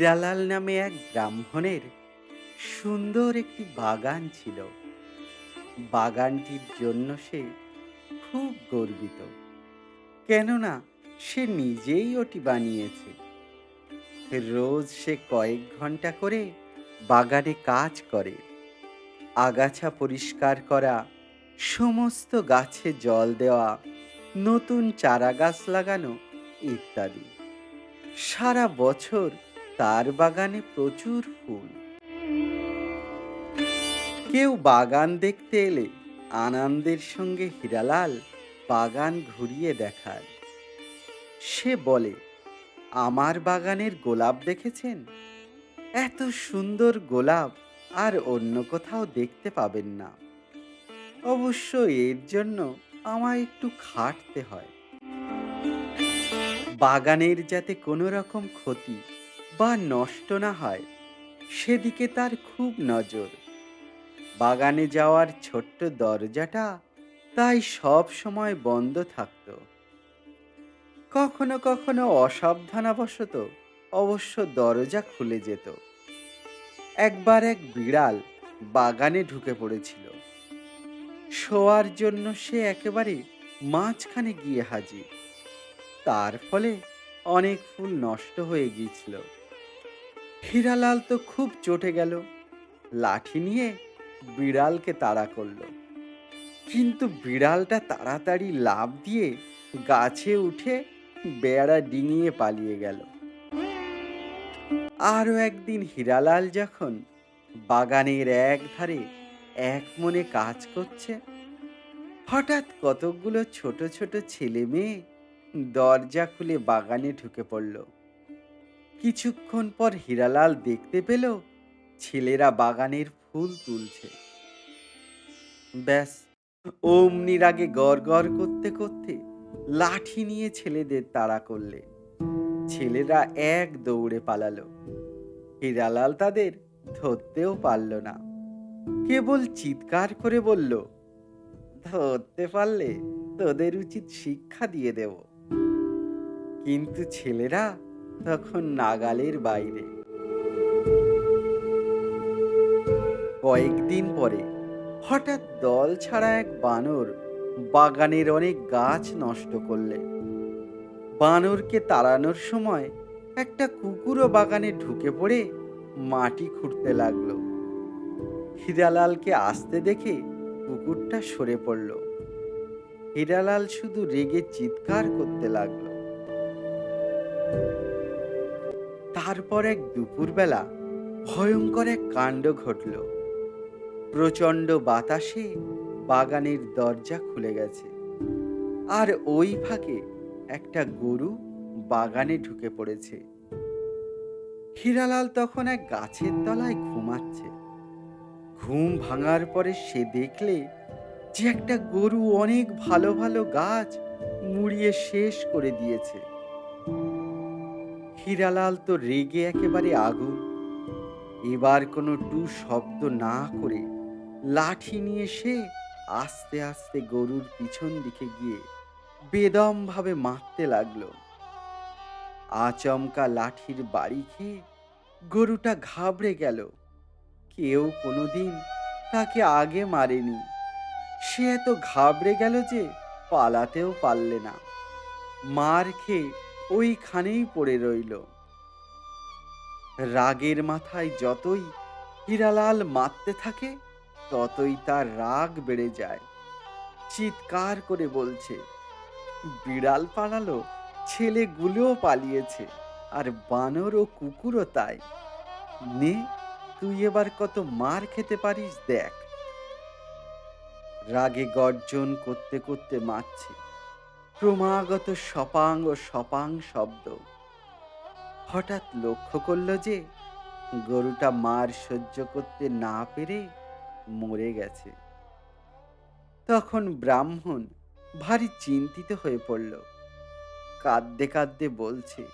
হীরালাল নামে এক ব্রাহ্মণের সুন্দর একটি বাগান ছিল। বাগানটির জন্য সে খুব গর্বিত। কেননা সে নিজেই ওটি বানিয়েছে। রোজ সে কয়েক ঘণ্টা করে বাগানে কাজ করে। আগাছা পরিষ্কার করা, সমস্ত গাছে জল দেওয়া, নতুন চারা গাছ লাগানো ইত্যাদি। সারা বছর তার বাগানে প্রচুর ফুল। কেউ বাগান দেখতে এলে আনন্দের সঙ্গে হীরালাল বাগান ঘুরিয়ে দেখায় সে বলে, আমার বাগানের গোলাপ দেখেছেন? এত সুন্দর গোলাপ আর অন্য কোথাও দেখতে পাবেন না। অবশ্য এর জন্য আমায় একটু খাটতে হয়। বাগানের যাতে কোনো রকম ক্ষতি বা নষ্ট না হয়, সেদিকে তার খুব নজর। বাগানে যাওয়ার ছোট্ট দরজাটা তাই সব সময় বন্ধ থাকত। কখনো কখনো অসাবধানবশত অবশ্য দরজা খুলে যেত। একবার এক বিড়াল বাগানে ঢুকে পড়েছিল। শোয়ার জন্য সে একেবারে মাঝখানে গিয়ে হাজির। তার ফলে অনেক ফুল নষ্ট হয়ে গিয়েছিল। হীরালাল তো খুব চটে গেল। লাঠি নিয়ে বিড়ালকে তাড়া করল। কিন্তু বিড়ালটা তাড়াতাড়ি লাফ দিয়ে গাছে উঠে বেড়া ডিঙিয়ে পালিয়ে গেল। আরও একদিন হীরালাল যখন বাগানের এক ধারে এক মনে কাজ করছে, হঠাৎ কতকগুলো ছোট ছোট ছেলে মেয়ে দরজা খুলে বাগানে ঢুকে পড়ল। কিছুক্ষণ পর হীরালাল দেখতে পেল ছেলেরা বাগানের ফুল তুলছে। ব্যাস অমনি রাগে গড় গড় করতে করতে লাঠি নিয়ে ছেলেদের তাড়া করলে। ছেলেরা এক দৌড়ে পালালো। হীরালাল তাদের ধরতেও পারল না। কেবল চিৎকার করে বলল, ধরতে পারলে তোদের উচিত শিক্ষা দিয়ে দেব। কিন্তু ছেলেরা তখন নাগালের বাইরে। কয়েকদিন পরে হঠাৎ দল ছাড়া এক বানর বাগানের অনেক গাছ নষ্ট করলে। বানরকে তাড়ানোর সময় একটা কুকুরও বাগানে ঢুকে পড়ে মাটি খুঁড়তে লাগল। হীরালালকে আসতে দেখে কুকুরটা সরে পড়ল। হীরালাল শুধু রেগে চিৎকার করতে লাগল। তারপর এক দুপুরবেলা ভয়ঙ্কর এক কাণ্ড ঘটল। প্রচণ্ড বাতাসে বাগানের দরজা খুলে গেছে। আর ওই ফাঁকে একটা গরু বাগানে ঢুকে পড়েছে। হীরালাল তখন এক গাছের তলায় ঘুমাচ্ছে। ঘুম ভাঙার পরে সে দেখলে যে একটা গরু অনেক ভালো ভালো গাছ মুড়িয়ে শেষ করে দিয়েছে। হীরালাল তো রেগে একেবারে আগুন। এবার কোনো টু শব্দ না করে লাঠি নিয়ে সে আস্তে আস্তে গরুর পিছন দিকে গিয়ে বেদমভাবে মারতে লাগল। আচমকা লাঠির বাড়ি খেয়ে গরুটা ঘাবড়ে গেল। কেউ কোনোদিন তাকে আগে মারেনি। সে এত ঘাবড়ে গেল যে পালাতেও পারলে না। মার খেয়ে ওইখানেই পড়ে রইল। রাগের মাথায় যতই হীরালাল মারতে থাকে, ততই তার রাগ বেড়ে যায়। চিৎকার করে বলছে, বিড়াল পালালো, ছেলেগুলোও পালিয়েছে, আর বানর ও কুকুরও তাই। নে, তুই এবার কত মার খেতে পারিস দেখ। রাগে গর্জন করতে করতে মারছে। ক্রমাগত সপাং ও সপাং শব্দ। হঠাৎ লক্ষ্য করল যে, গরুটা মার সহ্য করতে না পেরে মরে গেছে। তখন ব্রাহ্মণ ভারী চিন্তিত হয়ে পড়ল। কাঁদতে কাঁদতে বলছে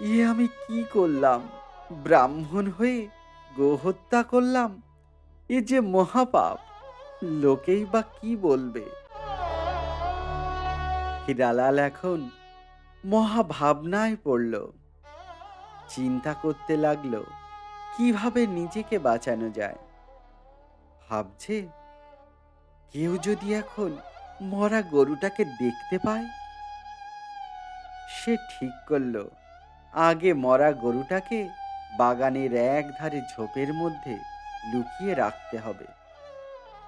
ইয়ে আমি কি করলাম? ব্রাহ্মণ হয়ে গোহত্যা করলাম? এ যে মহাপাপ, লোকেই বা কি বলবে? হিরালাল এখন মহাভাবনায় পড়ল। চিন্তা করতে লাগল, কীভাবে নিজেকে বাঁচানো যায়? ভাবছে, কেউ যদি এখন মরা গরুটাকে দেখতে পায়? সে ঠিক করল, আগে মরা গরুটাকে বাগানের এক ধারে ঝোপের মধ্যে লুকিয়ে রাখতে হবে।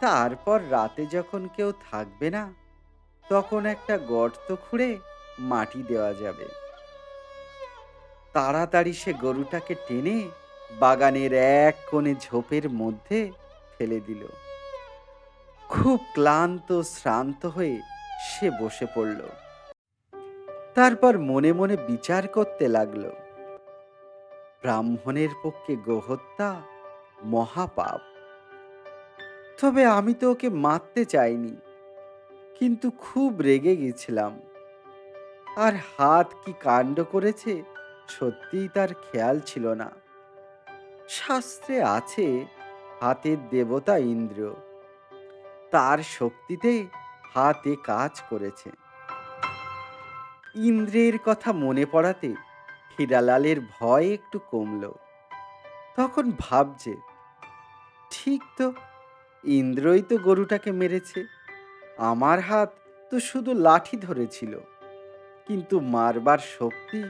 তারপর রাতে যখন কেউ থাকবে না তখন একটা গর্ত খুঁড়ে মাটি দেওয়া যাবে। তাড়াতাড়ি সে গরুটাকে টেনে বাগানের এক কোণে ঝোপের মধ্যে ফেলে দিল। খুব ক্লান্ত, শ্রান্ত হয়ে সে বসে পড়ল। তারপর মনে মনে বিচার করতে লাগল। ব্রাহ্মণের পক্ষে গোহত্যা মহাপাপ। তবে আমি তো ওকে মারতে চাইনি। কিন্তু খুব রেগে গেছিলাম। আর হাত কি কাণ্ড করেছে সত্যিই তার খেয়াল ছিল না। শাস্ত্রে আছে, হাতের দেবতা ইন্দ্র। তার শক্তিতে হাতে কাজ করেছে। ইন্দ্রের কথা মনে পড়াতে হীরালালের ভয় একটু কমল। তখন ভাবছে, ঠিক তো, ইন্দ্রই তো গরুটাকে মেরেছে। আমার হাত তো শুধু লাঠি ধরেছিল, কিন্তু মারবার শক্তি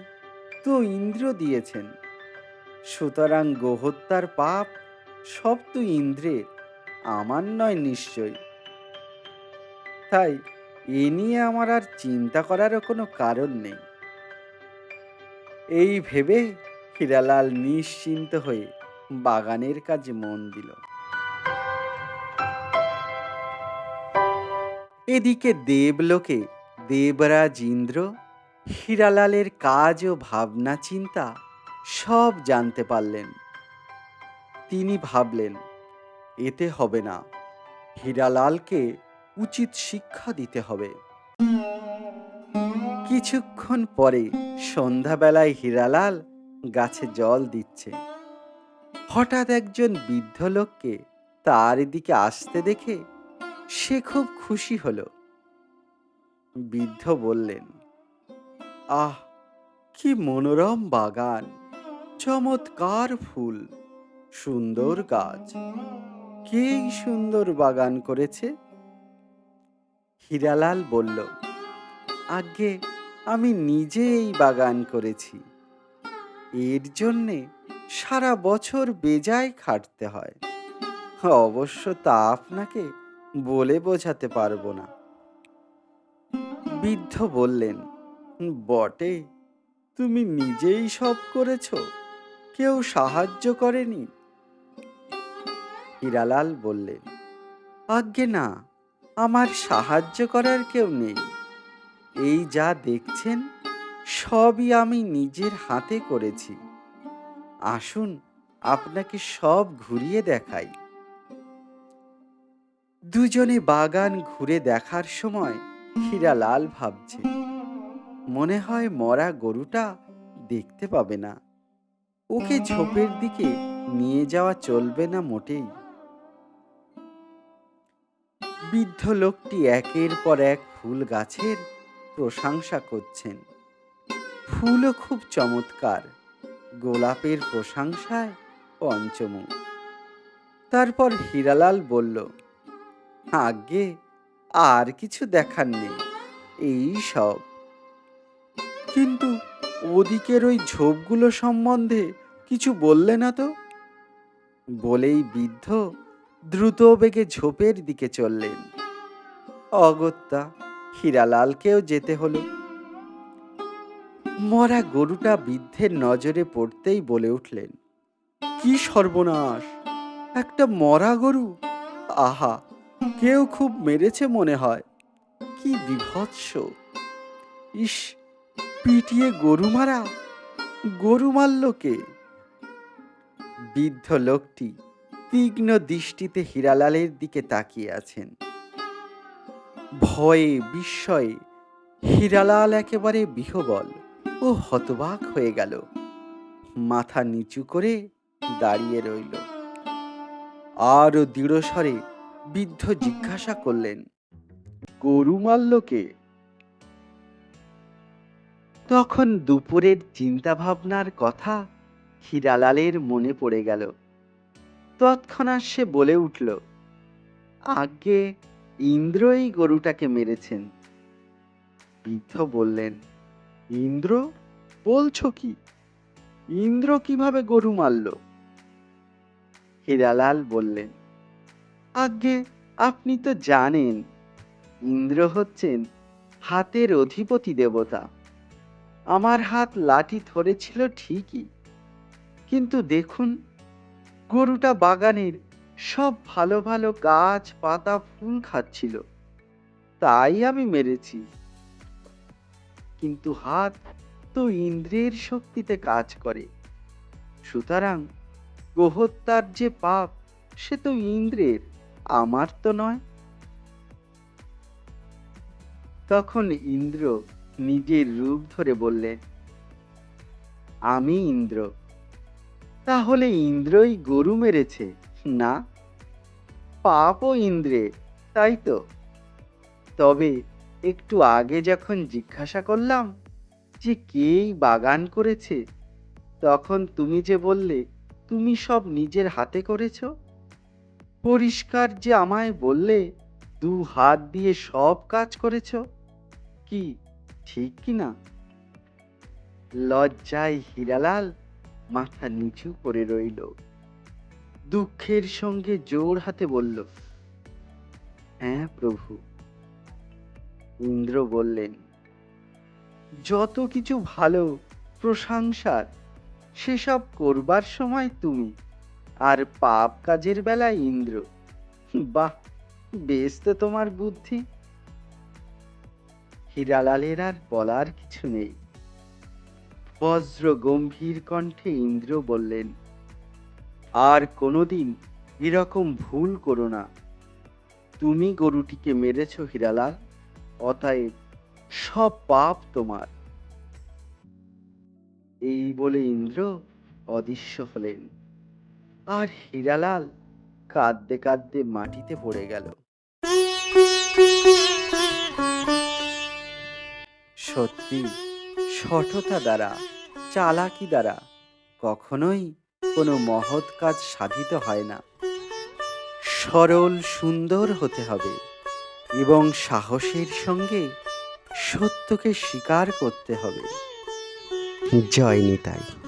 তো ইন্দ্র দিয়েছেন। সুতরাং গোহত্যার পাপ সব তো ইন্দ্রের, আমার নয় নিশ্চয়। তাই এ নিয়ে আমার আর চিন্তা করারও কোনো কারণ নেই। এই ভেবে হীরালাল নিশ্চিন্ত হয়ে বাগানের কাজে মন দিল। এদিকে দেবলোকে দেবরাজ ইন্দ্র হীরালালের কাজ ও ভাবনা চিন্তা সব জানতে পারলেন। তিনি ভাবলেন, এতে হবে না। হীরালালকে উচিত শিক্ষা দিতে হবে। কিছুক্ষণ পরে সন্ধ্যাবেলায় হীরালাল গাছে জল দিচ্ছে। হঠাৎ একজন বৃদ্ধ লোককে তার দিকে আসতে দেখে সে খুব খুশি হল। বৃদ্ধ বললেন, আহ, কি মনোরম বাগান, চমৎকার ফুল, সুন্দর গাছ। কে সুন্দর বাগান করেছে? হীরালাল বলল আগে আমি নিজে এই বাগান করেছি। এর জন্যে সারা বছর বেজায় খাটতে হয়। অবশ্য তা আপনাকে বলে বোঝাতে পারব না। বৃদ্ধ বললেন, বটে, তুমি নিজেই সব করেছ, কেউ সাহায্য করেনি? হীরালাল বললেন আজ্ঞে না, আমার সাহায্য করার কেউ নেই। এই যা দেখছেন, সবই আমি নিজের হাতে করেছি। আসুন, আপনাকে সব ঘুরিয়ে দেখাই। দুজনে বাগান ঘুরে দেখার সময় হীরালাল ভাবছে, মনে হয় মরা গরুটা দেখতে পাবে না। ওকে ঝোপের দিকে নিয়ে যাওয়া চলবে না মোটেই। বৃদ্ধ লোকটি একের পর এক ফুল গাছের প্রশংসা করছেন। ফুলও খুব চমৎকার, গোলাপের প্রশংসায় পঞ্চমুখ। তারপর হীরালাল বলল আগে আর কিছু দেখার নেই, এই সব। কিন্তু ওদিকের ওই ঝোপগুলো সম্বন্ধে কিছু বললে না তো? বলেই বৃদ্ধ দ্রুত বেগে ঝোপের দিকে চললেন। অগত্যা হীরালালকেও যেতে হলো। মরা গরুটা বৃদ্ধের নজরে পড়তেই বলে উঠলেন, কি সর্বনাশ! একটা মরা গরু? আহা! কেউ খুব মেরেছে মনে হয়। কি বিভৎস। ইস, পিটিয়ে গরু মারা। গরু মারল কে? বৃদ্ধ লোকটি তীক্ষ্ণ দৃষ্টিতে হীরালালের দিকে তাকিয়ে আছেন। ভয়ে, বিস্ময়ে হীরালাল একেবারে বিহবল ও হতবাক হয়ে গেল। মাথা নিচু করে দাঁড়িয়ে রইল। আরও দৃঢ়স্বরে বৃদ্ধ জিজ্ঞাসা করলেন গরু মাল্যকে তখন দুপুরের চিন্তা ভাবনার কথা হীরালালের মনে পড়ে গেল। তৎক্ষণাৎ সে বলে উঠল আগে ইন্দ্র এই গরুটাকে মেরেছেন। বৃদ্ধ বললেন ইন্দ্র? বলছো কি? ইন্দ্র কীভাবে গরু মারল? হীরালাল বললেন আগে আপনি তো জানেন, ইন্দ্র হচ্ছেন হাতের অধিপতি দেবতা। আমার হাত লাঠি ধরেছিল ঠিকই, কিন্তু দেখুন, গরুটা বাগানের সব ভালো ভালো গাছ, পাতা, ফুল খাচ্ছিল। তাই আমি মেরেছি। কিন্তু হাত তো ইন্দ্রের শক্তিতে কাজ করে। সুতরাং গোহত্যার যে পাপ, সে তো ইন্দ্রের। আমার তো নয়। তখন ইন্দ্র নিজের রূপ ধরে বললেন আমি ইন্দ্র। তাহলে ইন্দ্রই গরু মেরেছে, না? পাপও ইন্দ্রের তাই তো? তবে একটু আগে যখন জিজ্ঞাসা করলাম যে কেই বাগান করেছে, তখন তুমি যে বললে, তুমি সব নিজের হাতে করেছ? পরিষ্কার যে আমায় বললে দু হাত দিয়ে সব কাজ করেছ? কি ঠিক কি না? লজ্জায় হীরালাল মাথা নিচু করে রইল। দুঃখের সঙ্গে জোর হাতে বলল হ্যাঁ প্রভু। ইন্দ্র বললেন, যত কিছু ভালো, প্রশংসার, সেসব করবার সময় তুমি আর পাপ কাজের বেলা ইন্দ্র। বাহ, বেশ তো তোমার বুদ্ধি। হীরালালের আর বলার কিছু নেই। বজ্র গম্ভীর কণ্ঠে ইন্দ্র বললেন, আর কোনোদিন এরকম ভুল করো না। তুমি গরুটিকে মেরেছ হীরালাল, অতএব সব পাপ তোমার। এই বলে ইন্দ্র অদৃশ্য হলেন। আর হীরালাল কাঁদতে কাঁদতে মাটিতে পড়ে গেল। সত্যি, সঠতা দ্বারা, চালাকি দ্বারা কখনোই কোনো মহৎ কাজ সাধিত হয় না। সরল সুন্দর হতে হবে এবং সাহসের সঙ্গে সত্যকে স্বীকার করতে হবে। জয় নিতাই।